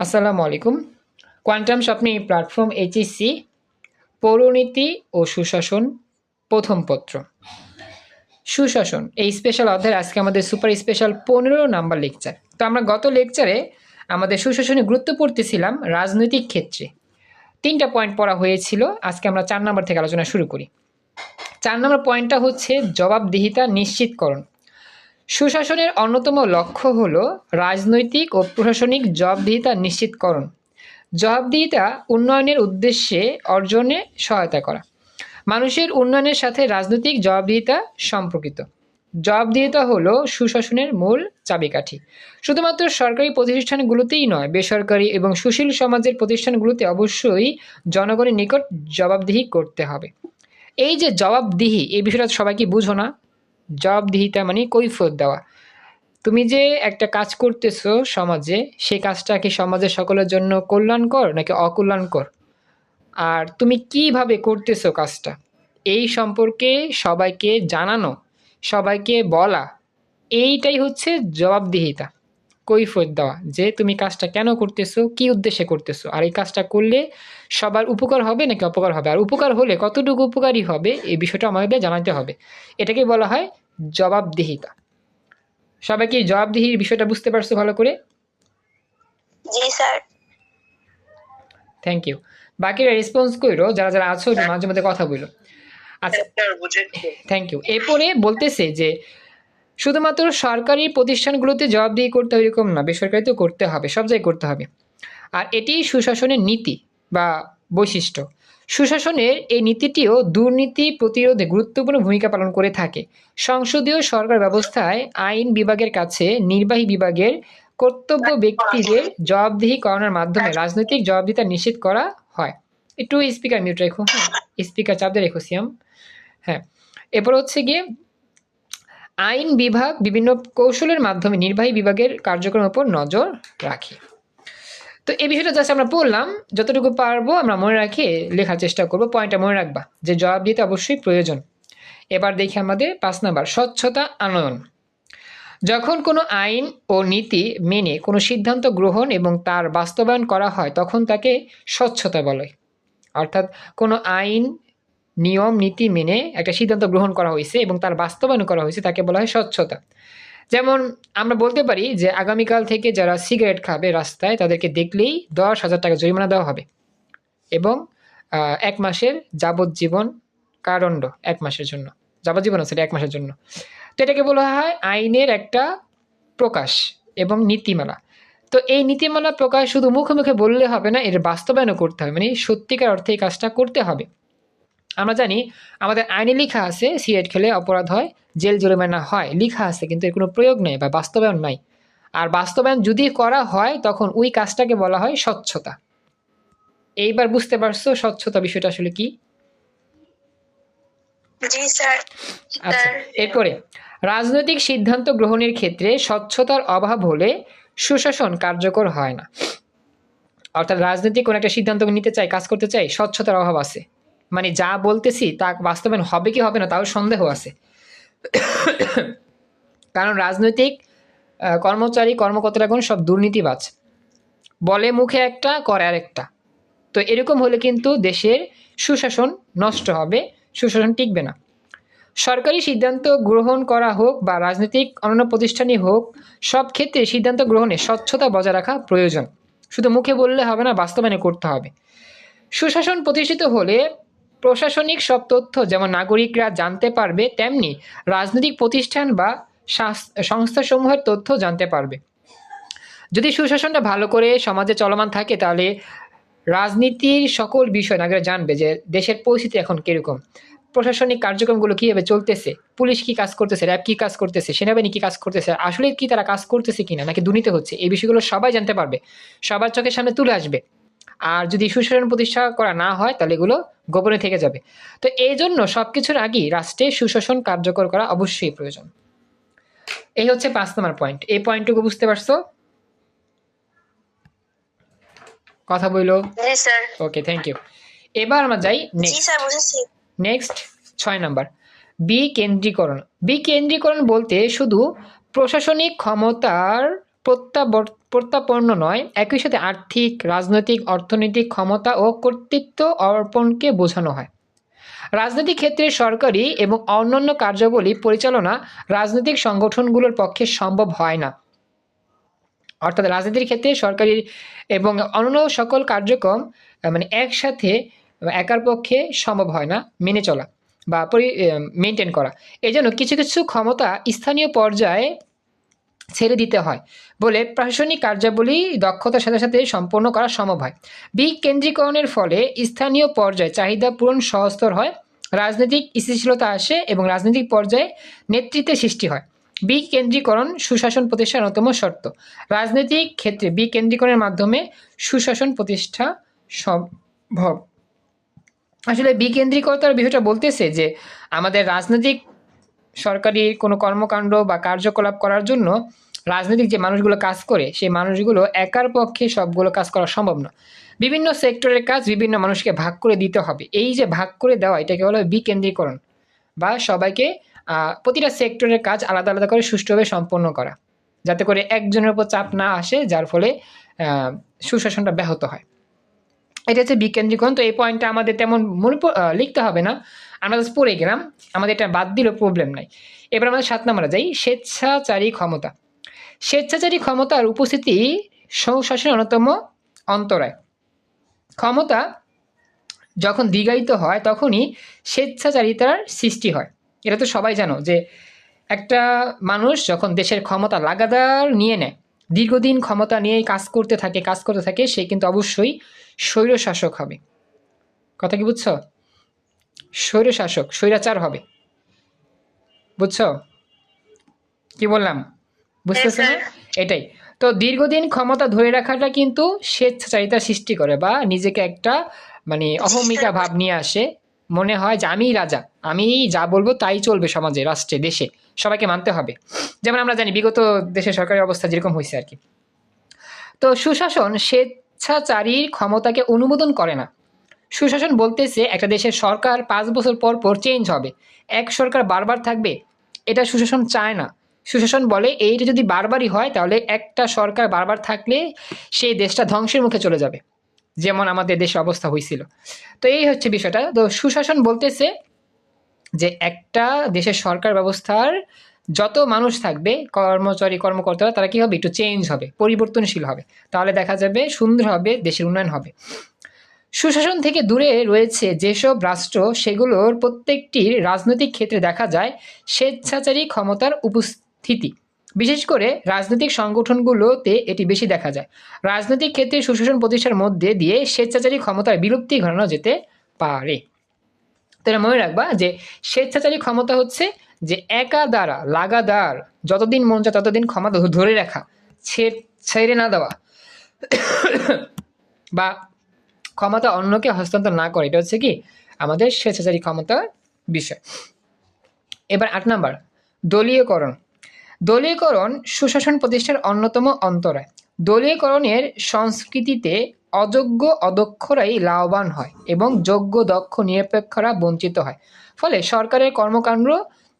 আসসালামু আলাইকুম। কোয়ান্টাম স্বপ্নে প্ল্যাটফর্ম এইচএসসি পৌরনীতি ও সুশাসন, প্রথম পত্র। সুশাসন, এই স্পেশাল অধ্যায় আজকে আমাদের সুপার স্পেশাল পনেরো নাম্বার লেকচার তো আমরা গত লেকচারে আমাদের সুশাসনে গুরুত্ব পড়তেছিলাম রাজনৈতিক ক্ষেত্রে। তিনটা পয়েন্ট পড়া হয়েছিল, আজকে আমরা চার নাম্বার থেকে আলোচনা শুরু করি। চার নম্বর পয়েন্টটা হচ্ছে জবাবদিহিতা নিশ্চিতকরণ। সুশাসনের অন্যতম লক্ষ্য হল রাজনৈতিক ও প্রশাসনিক জবাবদিহিতা নিশ্চিতকরণ। জবাবদিহিতা উন্নয়নের উদ্দেশ্যে অর্জনে সহায়তা করা। মানুষের উন্নয়নের সাথে রাজনৈতিক জবাবদিহিতা সম্পর্কিত। জবাবদিহিতা হলো সুশাসনের মূল চাবিকাঠি। শুধুমাত্র সরকারি প্রতিষ্ঠানগুলোতেই নয়, বেসরকারি এবং সুশীল সমাজের প্রতিষ্ঠানগুলোতে অবশ্যই জনগণের নিকট জবাবদিহি করতে হবে। এই যে জবাবদিহি, এই বিষয়টা সবাইকে বুঝো না। জবাবদিহিতা মানে কৈফত দেওয়া। তুমি যে একটা কাজ করতেছো সমাজে, সেই কাজটা কি সমাজের সকলের জন্য কল্যাণকর নাকি অকল্যাণকর? আর তুমি কীভাবে করতেছো কাজটা? এই সম্পর্কে সবাইকে জানানো, সবাইকে বলা, এইটাই হচ্ছে জবাবদিহিতা। কৈফিয়ত দেওয়া যে তুমি কাজটা কেন করতেছো কি উদ্দেশ্যে করতেছো? আর এই কাজটা করলে সবার উপকার হবে নাকি অপকার হবে? আর উপকার হলে কতটুকু উপকারী হবে এই বিষয়টা আমাদের জানাতে হবে। এটাকে বলা হয় জবাবদিহিতা। সবাই কি জবাবদিহির বিষয়টা বুঝতে পারছ ভালো করে? জি স্যার। থ্যাংক ইউ বাকিরা রেসপন্স করো যারা যারা আছো মাঝে মধ্যে কথা বলো আচ্ছা থ্যাংক ইউ এরপরে বলতেছে যে শুধুমাত্র সরকারি প্রতিষ্ঠানগুলোতে জবাবদিহি করতে হবে এরকম না বেসরকারিতেও করতে হবে, সব জায়গায় করতে হবে। আর এটি সুশাসনের নীতি বা বৈশিষ্ট্য। সুশাসনের এই নীতিটিও দুর্নীতি প্রতিরোধে গুরুত্বপূর্ণ ভূমিকা পালন করে থাকে। সংসদীয় সরকার ব্যবস্থায় আইন বিভাগের কাছে নির্বাহী বিভাগের কর্তব্য ব্যক্তিদের জবাবদিহি করানোর মাধ্যমে রাজনৈতিক জবাবদিহিতা নিশ্চিত করা হয়। একটু স্পিকার মিউট রেখো হ্যাঁ স্পিকার চাপ দিয়ে রেখো, সিয়াম। হ্যাঁ এরপর হচ্ছে গিয়ে আইন বিভাগ বিভিন্ন কৌশলের মাধ্যমে নির্বাহী বিভাগের কার্যক্রমের উপর নজর রাখে। তো এই বিষয়টা জাস্ট আমরা পড়লাম। যতটুকু পারব আমরা মনে রাখি, লেখার চেষ্টা করব। পয়েন্টটা মনে রাখবা যে জবাব দিতে অবশ্যই প্রয়োজন। এবার দেখি আমাদের পাঁচ নাম্বার, স্বচ্ছতা আনয়ন। যখন কোনো আইন ও নীতি মেনে কোনো সিদ্ধান্ত গ্রহণ এবং তার বাস্তবায়ন করা হয়, তখন তাকে স্বচ্ছতা বলে। অর্থাৎ কোনো আইন নিয়ম, নীতি মেনে একটা সিদ্ধান্ত গ্রহণ করা হয়েছে এবং তার বাস্তবায়ন করা হয়েছে, তাকে বলা হয় স্বচ্ছতা। যেমন আমরা বলতে পারি যে, আগামীকাল থেকে যারা সিগারেট খাবে রাস্তায়, তাদেরকে দেখলেই দশ হাজার টাকা জরিমানা দেওয়া হবে এবং এক মাসের যাবজ্জীবন কারণ্ড এক মাসের জন্য। যাবজ্জীবন আছে এক মাসের জন্য। তো এটাকে বলা হয় আইনের একটা প্রকাশ এবং নীতিমালা। তো এই নীতিমালা প্রকাশ শুধু মুখে মুখে বললে হবে না, এর বাস্তবায়নও করতে হবে। মানে সত্যিকার অর্থে এই কাজটা করতে হবে। আমরা জানি আমাদের আইনে লেখা আছে সিগারেট খেলে অপরাধ হয় জেল জরিমানা হয়। লেখা আছে কিন্তু এর কোনো প্রয়োগ নেই বা বাস্তবায়ন নাই। আর বাস্তবায়ন যদি করা হয় তখন ওই কাজটাকে বলা হয় স্বচ্ছতা। এইবার বুঝতে পারছ স্বচ্ছতা বিষয়টা আসলে কি? আচ্ছা এরপরে রাজনৈতিক সিদ্ধান্ত গ্রহণের ক্ষেত্রে স্বচ্ছতার অভাব হলে সুশাসন কার্যকর হয় না। অর্থাৎ রাজনৈতিক কোনো একটা সিদ্ধান্ত নিতে চাই কাজ করতে চাই স্বচ্ছতার অভাব আছে। মানে যা বলতেছি তা বাস্তবায়ন হবে কি হবে না তাও সন্দেহ আছে। কারণ রাজনৈতিক কর্মচারী, কর্মকর্তারা এখন সব দুর্নীতিবাজ। বলে মুখে একটা, করে আরেকটা। তো এরকম হলে কিন্তু দেশের সুশাসন নষ্ট হবে, সুশাসন টিকবে না। সরকারি সিদ্ধান্ত গ্রহণ করা হোক বা রাজনৈতিক অন্যান্য প্রতিষ্ঠানই হোক, সব ক্ষেত্রে সিদ্ধান্ত গ্রহণে স্বচ্ছতা বজায় রাখা প্রয়োজন। শুধু মুখে বললে হবে না, বাস্তবায়নে করতে হবে। সুশাসন প্রতিষ্ঠিত হলে প্রশাসনিক সব তথ্য যেমন নাগরিকরা জানতে পারবে, তেমনি রাজনৈতিক প্রতিষ্ঠান বা সংস্থাসমূহের তথ্য জানতে পারবে। যদি সুশাসনটা ভালো করে সমাজে চলমান থাকে, তাহলে রাজনীতির সকল বিষয় নাগরিকরা জানবে যে দেশের পরিস্থিতি এখন কীরকম। প্রশাসনিক কার্যক্রমগুলো কীভাবে চলতেছে? পুলিশ কী কাজ করতেছে? র্যাব কী কাজ করতেছে? সেনাবাহিনী কী কাজ করতেছে? আসলে কি তারা কাজ করতেছে কিনা? নাকি দুর্নীতি হচ্ছে? এই বিষয়গুলো সবাই জানতে পারবে। সবার চোখের সামনে তুলে আসবে। আর যদি সুশাসন প্রতিষ্ঠা করা না হয় তাহলে এগুলো গোপনে থেকে যাবে। তো এই জন্য সব কিছুর আগেই রাষ্ট্রে সুশাসন কার্যকর করা অবশ্যই প্রয়োজন। এই হচ্ছে পাঁচ নম্বর পয়েন্ট এই পয়েন্টটুকু বুঝতে পারছ? কথা বইলো? ওকে থ্যাংক ইউ এবার আমরা যাই নেক্সট নেক্সট ছয় নাম্বার। বি কেন্দ্রীকরণ বি কেন্দ্রীকরণ বলতে শুধু প্রশাসনিক ক্ষমতার প্রত্যাবর প্রত্যাপন্ন নয়, একই সাথে আর্থিক, রাজনৈতিক, অর্থনৈতিক ক্ষমতা ও কর্তৃত্ব অর্পণকে বোঝানো হয়। রাজনৈতিক ক্ষেত্রে সরকারি এবং অন্যান্য কার্যাবলী পরিচালনা রাজনৈতিক সংগঠনগুলোর পক্ষে সম্ভব হয় না। অর্থাৎ রাজনীতির ক্ষেত্রে সরকারি এবং অন্য সকল কার্যক্রম মানে একসাথে একার পক্ষে সম্ভব হয় না মেনে চলা বা পরি মেনটেন করা। এই জন্য কিছু কিছু ক্ষমতা স্থানীয় পর্যায়ে ছেড়ে দিতে হয় বলে প্রশাসনিক কার্যাবলী দক্ষতার সাথে সাথে সম্পন্ন করা সম্ভব হয়। বিকেন্দ্রীকরণের ফলে স্থানীয় পর্যায়ে চাহিদা পূরণ সহস্তর হয়, রাজনৈতিক স্থিতিশীলতা আসে এবং রাজনৈতিক পর্যায়ে নেতৃত্বের সৃষ্টি হয়। বিকেন্দ্রীকরণ সুশাসন প্রতিষ্ঠার অন্যতম শর্ত। রাজনৈতিক ক্ষেত্রে বিকেন্দ্রীকরণের মাধ্যমে সুশাসন প্রতিষ্ঠা সম্ভব। আসলে বিকেন্দ্রীকরতার বিষয়টা বলতেছে যে, আমাদের রাজনৈতিক সরকারি কোনো কর্মকাণ্ড বা কার্যকলাপ করার জন্য রাজনৈতিক যে মানুষগুলো কাজ করে, সেই মানুষগুলো একার পক্ষে সবগুলো কাজ করা সম্ভব না। বিভিন্ন সেক্টরের কাজ বিভিন্ন মানুষকে ভাগ করে দিতে হবে। এই যে ভাগ করে দেওয়া, এটাকে হয় বিকেন্দ্রীকরণ বা সবাইকে প্রতিটা সেক্টরের কাজ আলাদা আলাদা করে সুষ্ঠুভাবে সম্পন্ন করা। যাতে করে একজনের উপর চাপ না আসে, যার ফলে সুশাসনটা ব্যাহত হয়। এটা হচ্ছে বিকেন্দ্রীকরণ, তো এই পয়েন্টটা আমাদের তেমন মনে লিখতে হবে না। আমরা জাস্ট পড়ে গেলাম, আমাদের এটা বাদ দিলেও প্রবলেম নাই। এবার আমাদের সাত নম্বরে যাই, স্বেচ্ছাচারী ক্ষমতা। স্বেচ্ছাচারী ক্ষমতার উপস্থিতি সুশাসনের অন্যতম অন্তরায়। ক্ষমতা যখন দীর্ঘায়িত হয়, তখনই স্বেচ্ছাচারিতার সৃষ্টি হয়। এটা তো সবাই জানো যে একটা মানুষ যখন দেশের ক্ষমতা লাগাতার নিয়ে নেয় দীর্ঘদিন ক্ষমতা নিয়ে কাজ করতে থাকে কাজ করতে থাকে সে কিন্তু অবশ্যই স্বৈরশাসক হবে। কথা কি বুঝছ? স্বৈরশাসক স্বৈরাচার হবে। বুঝছ? কি বললাম? বুঝতেছো না? এটাই। তো দীর্ঘদিন ক্ষমতা ধরে রাখাটা কিন্তু স্বেচ্ছাচারিতা সৃষ্টি করে বা নিজেকে একটা মানে অহমিকা ভাব নিয়ে আসে। মনে হয় যে আমিই রাজা আমি যা বলব তাই চলবে সমাজে, রাষ্ট্রে, দেশে, সবাইকে মানতে হবে। যেমন আমরা জানি বিগত দেশের সরকারি অবস্থা যেরকম হয়েছে আর কি তো সুশাসন স্বেচ্ছাচারীর ক্ষমতাকে অনুমোদন করে না। সুশাসন বলতেছে একটা দেশের সরকার পাঁচ বছর পর পর চেঞ্জ হবে। এক সরকার বারবার থাকবে, এটা সুশাসন চায় না। সুশাসন বলে এইটা যদি বারবারই হয়, তাহলে একটা সরকার বারবার থাকলে সেই দেশটা ধ্বংসের মুখে চলে যাবে। যেমন আমাদের দেশে অবস্থা হয়েছিল তো এই হচ্ছে বিষয়টা। তো সুশাসন বলতেছে যে একটা দেশের সরকার ব্যবস্থার যত মানুষ থাকবে, কর্মচারী, কর্মকর্তারা, তারা কি হবে? একটু চেঞ্জ হবে, পরিবর্তনশীল হবে। তাহলে দেখা যাবে সুন্দর হবে, দেশের উন্নয়ন হবে। সুশাসন থেকে দূরে রয়েছে যেসব রাষ্ট্র, সেগুলোর প্রত্যেকটির রাজনৈতিক ক্ষেত্রে দেখা যায় স্বেচ্ছাচারী ক্ষমতার উপস্থিতি। বিশেষ করে রাজনৈতিক সংগঠনগুলোতে এটি বেশি দেখা যায়। রাজনৈতিক ক্ষেত্রে সুশাসন প্রতিষ্ঠার মধ্যে দিয়ে স্বেচ্ছাচারী ক্ষমতার বিলুপ্তি ঘটানো যেতে পারে। তাহলে মনে রাখবা যে স্বেচ্ছাচারী ক্ষমতা হচ্ছে যে একা দ্বারা, লাগাতার, যতদিন মন চায় ততদিন ক্ষমতা ধরে রাখা ছেড়ে না দেওয়া বা ক্ষমতা অন্যকে হস্তান্তর না করে, এটা হচ্ছে কি? আমাদের স্বেচ্ছাচারী ক্ষমতার বিষয়। এবার আট নাম্বার, দলীয়করণ। দলীয়করণ সুশাসন প্রতিষ্ঠার অন্যতম অন্তরায় দলীয়করণের সংস্কৃতিতে অযোগ্য অদক্ষরাই লাভবান হয় এবং যোগ্য, দক্ষ, নিরপেক্ষরা বঞ্চিত হয়। ফলে সরকারের কর্মকাণ্ড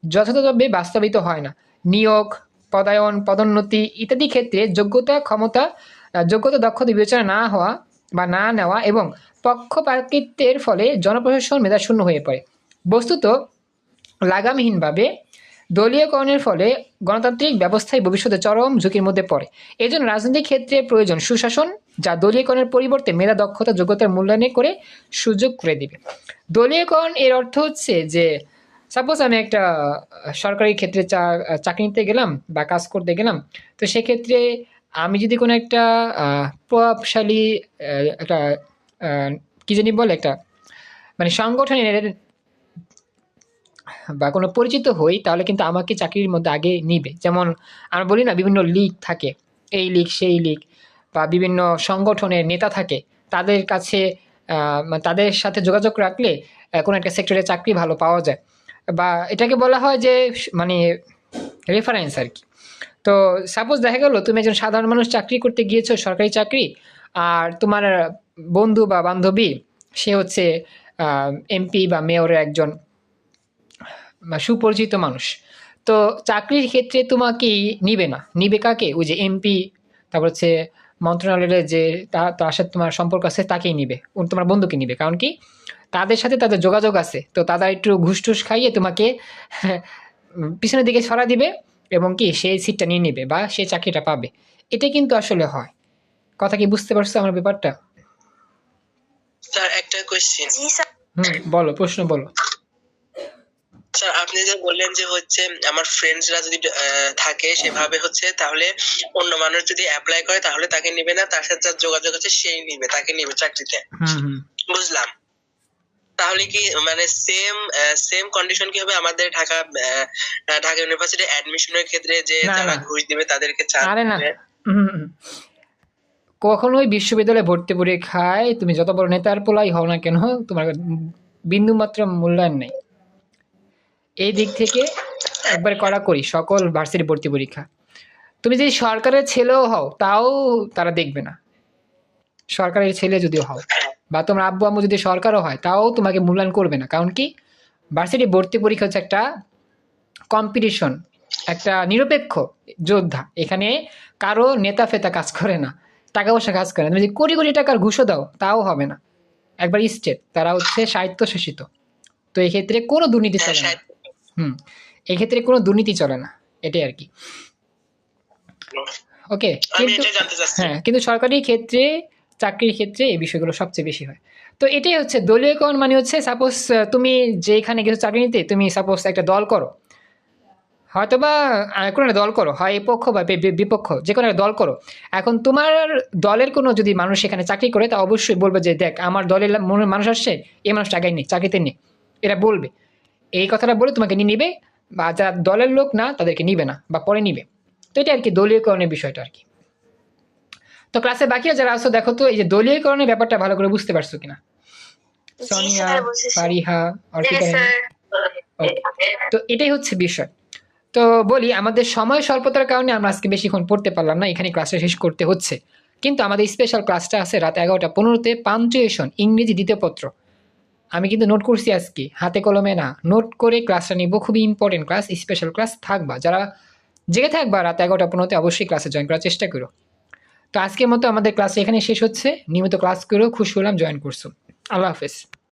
যথাযথভাবে বাস্তবিত হয় না। নিয়োগ, পদায়ন, পদোন্নতি ইত্যাদি ক্ষেত্রে যোগ্যতা, ক্ষমতা, যোগ্যতা, দক্ষতা বিবেচনা না হওয়া বা না নেওয়া এবং পক্ষপাতিত্বের ফলে জনপ্রশাসন মেধাশূন্য হয়ে পড়ে। বস্তুত লাগামহীনভাবে দলীয়করণের ফলে গণতান্ত্রিক ব্যবস্থায় ভবিষ্যতে চরম ঝুঁকির মধ্যে পড়ে। এই জন্য রাজনৈতিক ক্ষেত্রে প্রয়োজন সুশাসন, যা দলীয়করণের পরিবর্তে মেধা, দক্ষতা, যোগ্যতার মূল্যায়নে করে সুযোগ করে দিবে। দলীয়করণ এর অর্থ হচ্ছে যে সাপোজ আমি একটা সরকারি ক্ষেত্রে চা চাকরি নিতে গেলাম বা কাজ করতে গেলাম, তো সেক্ষেত্রে আমি যদি কোনো একটা প্রভাবশালী একটা কি জানি বলে একটা মানে সংগঠনের বা কোনো পরিচিত হই, তাহলে কিন্তু আমাকে চাকরির মধ্যে আগে নিবে। যেমন আমরা বলি না, বিভিন্ন লিগ থাকে, এই লিগ, সেই লিগ, বা বিভিন্ন সংগঠনের নেতা থাকে, তাদের কাছে মানে তাদের সাথে যোগাযোগ রাখলে কোনো একটা সেক্টরে চাকরি ভালো পাওয়া যায়। বা এটাকে বলা হয় যে মানে রেফারেন্স আর কি। তো সাপোজ দেখা গেল, তুমি একজন সাধারণ মানুষ চাকরি করতে গিয়েছো, সরকারি চাকরি, আর তোমার বন্ধু বা বান্ধবী, সে হচ্ছে এমপি বা মেয়রের একজন সুপরিচিত মানুষ। তো চাকরির ক্ষেত্রে তোমাকেই নিবে না। নিবে কাকে? ওই যে এমপি তারপর হচ্ছে মন্ত্রণালয়ের যে তার সাথে তোমার সম্পর্ক আছে তাকেই নিবে। ও তোমার বন্ধুকে নিবে। কারণ কি? তাদের সাথে তাদের যোগাযোগ আছে। তো তারা একটু ঘুষ টুস খাইয়ে তোমাকে পিছনের দিকে সরা দিবে এবং কি সেই সিটটা নিয়ে নেবে বা সেই চাকরিটা পাবে। এটা কিন্তু আসলে হয়। কথা কি বুঝতে পারছ আমার ব্যাপারটা? স্যার একটা স্যার। হুম বলো প্রশ্ন বলো। স্যার আপনি যে বললেন যে হচ্ছে আমার ফ্রেন্ডসরা যদি থাকে সেভাবে হচ্ছে তাহলে অন্য মানুষ যদি অ্যাপ্লাই করে তাহলে তাকে নিবে না তার সাথে যার যোগাযোগ আছে সেই নিবে তাকে নিবে চাকরিতে। বুঝলাম। তাহলে কি মানে সেম সেম কন্ডিশন কি হবে আমাদের ঢাকা ঢাকা ইউনিভার্সিটি অ্যাডমিশনের ক্ষেত্রে যে যারা ঘুষ দিবে তাদেরকে চান্স আরে না। কখনোই বিশ্ববিদ্যালয়ে ভর্তি পরীক্ষায় তুমি যত বড় নেতার পোলাই হও না কেন তোমার বিন্দু মাত্র মূল্যায়ন নেই। এই দিক থেকে একবার করা করি, সকল ভার্সিটি ভর্তি পরীক্ষা। তুমি যদি সরকারের ছেলেও হও, তাও তারা দেখবে না। সরকারের ছেলে যদিও হও, বা তোমার আব্বু আম্মু যদি সরকারও হয়, তাও তোমাকে মূল্যায়ন করবে না। কারণ কি? ভার্সিটি ভর্তি পরীক্ষা হচ্ছে একটা কম্পিটিশন একটা নিরপেক্ষ যোদ্ধা। এখানে কারও নেতা ফেতা কাজ করে না টাকা পয়সা কাজ করে না। তুমি যদি কোটি কোটি টাকার ঘুষও দাও, তাও হবে না। একবার স্টেট, তারা হচ্ছে সাহিত্য শাসিত তো এক্ষেত্রে কোনো দুর্নীতি চলে না। হুম এক্ষেত্রে কোনো দুর্নীতি চলে না এটাই আর কি। ওকে কিন্তু হ্যাঁ কিন্তু সরকারি ক্ষেত্রে চাকরির ক্ষেত্রে এই বিষয়গুলো সবচেয়ে বেশি হয়। তো এটাই হচ্ছে দলীয়করণ মানে হচ্ছে সাপোজ তুমি যেখানে গেছো চাকরি নিতে তুমি সাপোজ একটা দল করো। হয়তো বা কোনো একটা দল করো হয় পক্ষ বি- বিপক্ষ যে কোনো একটা দল করো। এখন তোমার দলের কোনো যদি মানুষ এখানে চাকরি করে তা অবশ্যই বলবে যে দেখ আমার দলের মানুষ আসছে এই মানুষটা আগে নেই চাকরিতে নেই এরা বলবে। এই কথাটা বলে তোমাকে নিয়ে নিবে বা যারা দলের লোক না তাদেরকে নিবে না বা পরে নিবে। তো এটা আর কি দলীয়করণের বিষয়টা আর কি তো ক্লাসে বাকিরা যারা আসো দেখো তো এই যে দলীয়করণের ব্যাপারটা ভালো করে বুঝতে পারছ কিনা? সোনিয়া ফারিহা অর্পিতা তো এটাই হচ্ছে বিষয়। তো বলি আমাদের সময় স্বল্পতার কারণে আমরা আজকে বেশিক্ষণ পড়তে পারলাম না এখানে ক্লাসটা শেষ করতে হচ্ছে। কিন্তু আমাদের স্পেশাল ক্লাসটা আছে রাত এগারোটা পনেরোতে পাঞ্চুয়েশন ইংরেজি দ্বিতীয় পত্র। আমি কিন্তু নোট করছি আজকে, হাতে কলমে না। নোট করে ক্লাসটা নিব, খুবই ইম্পর্টেন্ট ক্লাস স্পেশাল ক্লাস থাকবা। যারা জেগে থাকবা রাত এগারোটা পনেরোতে, অবশ্যই ক্লাসে জয়েন করার চেষ্টা করো। তো আজকের মতো আমাদের ক্লাস এখানে শেষ হচ্ছে। নিয়মিত ক্লাস করো খুশি হলাম জয়েন করছ। আল্লাহ হাফেজ।